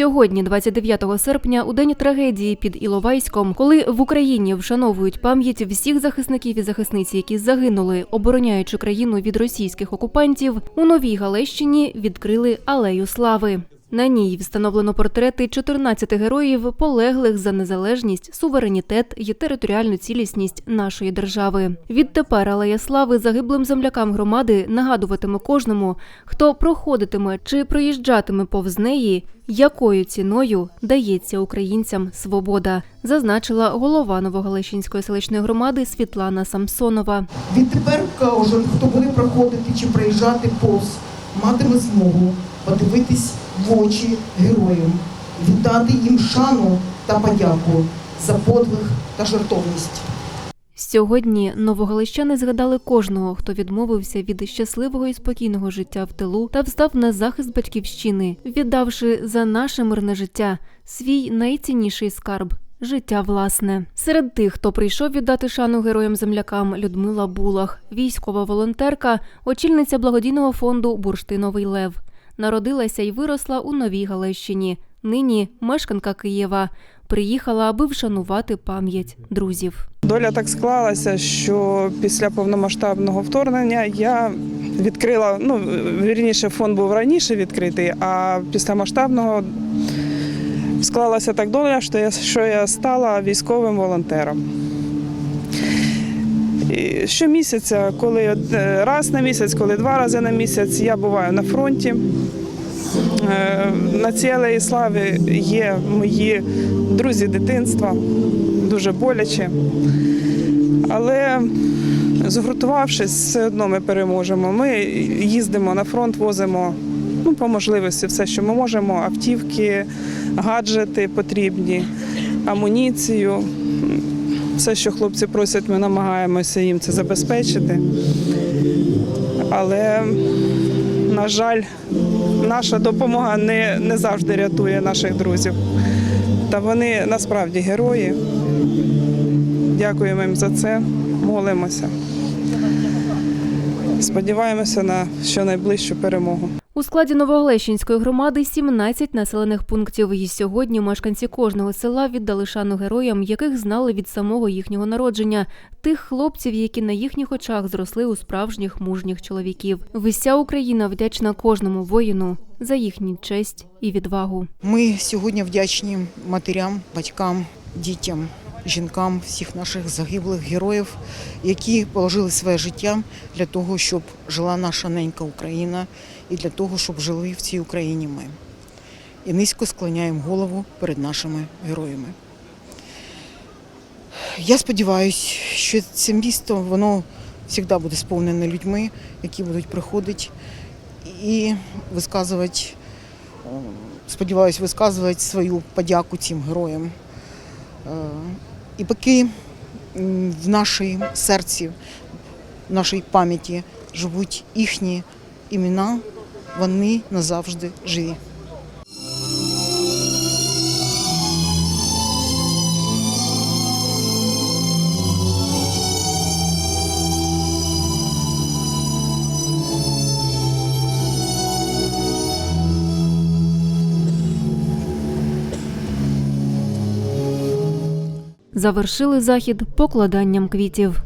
Сьогодні, 29 серпня, у день трагедії під Іловайськом, коли в Україні вшановують пам'ять всіх захисників і захисниць, які загинули, обороняючи країну від російських окупантів, у Новій Галещині відкрили алею слави. На ній встановлено портрети 14 героїв, полеглих за незалежність, суверенітет і територіальну цілісність нашої держави. Відтепер алея слави загиблим землякам громади нагадуватиме кожному, хто проходитиме чи проїжджатиме повз неї, якою ціною дається українцям свобода, зазначила голова Новогалещинської селищної громади Світлана Самсонова. Відтепер кожен, хто буде проходити чи проїжджати повз, матиме змогу подивитись в очі героям, віддати їм шану та подяку за подвиг та жертовність. Сьогодні новогалищани згадали кожного, хто відмовився від щасливого і спокійного життя в тилу та встав на захист батьківщини, віддавши за наше мирне життя свій найцінніший скарб. Життя власне серед тих, хто прийшов віддати шану героям землякам, Людмила Булах, військова волонтерка, очільниця благодійного фонду Бурштиновий Лев. Народилася і виросла у Новій Галещині. Нині мешканка Києва. Приїхала, аби вшанувати пам'ять друзів. Доля так склалася, що після повномасштабного вторгнення я відкрила, ну вірніше, фонд був раніше відкритий, а після масштабного склалася так доля, що я, що я стала військовим волонтером. Щомісяця, коли е, раз на місяць, коли два рази на місяць, я буваю на фронті. Е, На цій алеї слави є мої друзі дитинства, дуже боляче. Але згуртувавшись, все одно ми переможемо. Ми їздимо на фронт, возимо ну, по можливості все, що ми можемо: автівки, гаджети потрібні, амуніцію. Все, що хлопці просять, ми намагаємося їм це забезпечити. Але, на жаль, наша допомога не, не завжди рятує наших друзів. Та вони насправді герої. Дякуємо їм за це, молимося. Сподіваємося на щонайближчу перемогу. У складі Новогалещинської громади 17 населених пунктів. І сьогодні мешканці кожного села віддали шану героям, яких знали від самого їхнього народження, тих хлопців, які на їхніх очах зросли у справжніх мужніх чоловіків. Вся Україна вдячна кожному воїну за їхню честь і відвагу. Ми сьогодні вдячні матерям, батькам, дітям, жінкам, всіх наших загиблих героїв, які положили своє життя для того, щоб жила наша ненька Україна і для того, щоб жили в цій Україні ми. І низько склоняємо голову перед нашими героями. Я сподіваюся, що це місто воно завжди буде сповнене людьми, які будуть приходити і висказувати сподіваюся, висказувати свою подяку цим героям. І поки в нашій серці, в нашій пам'яті живуть їхні імена, вони назавжди живі. Завершили захід покладанням квітів.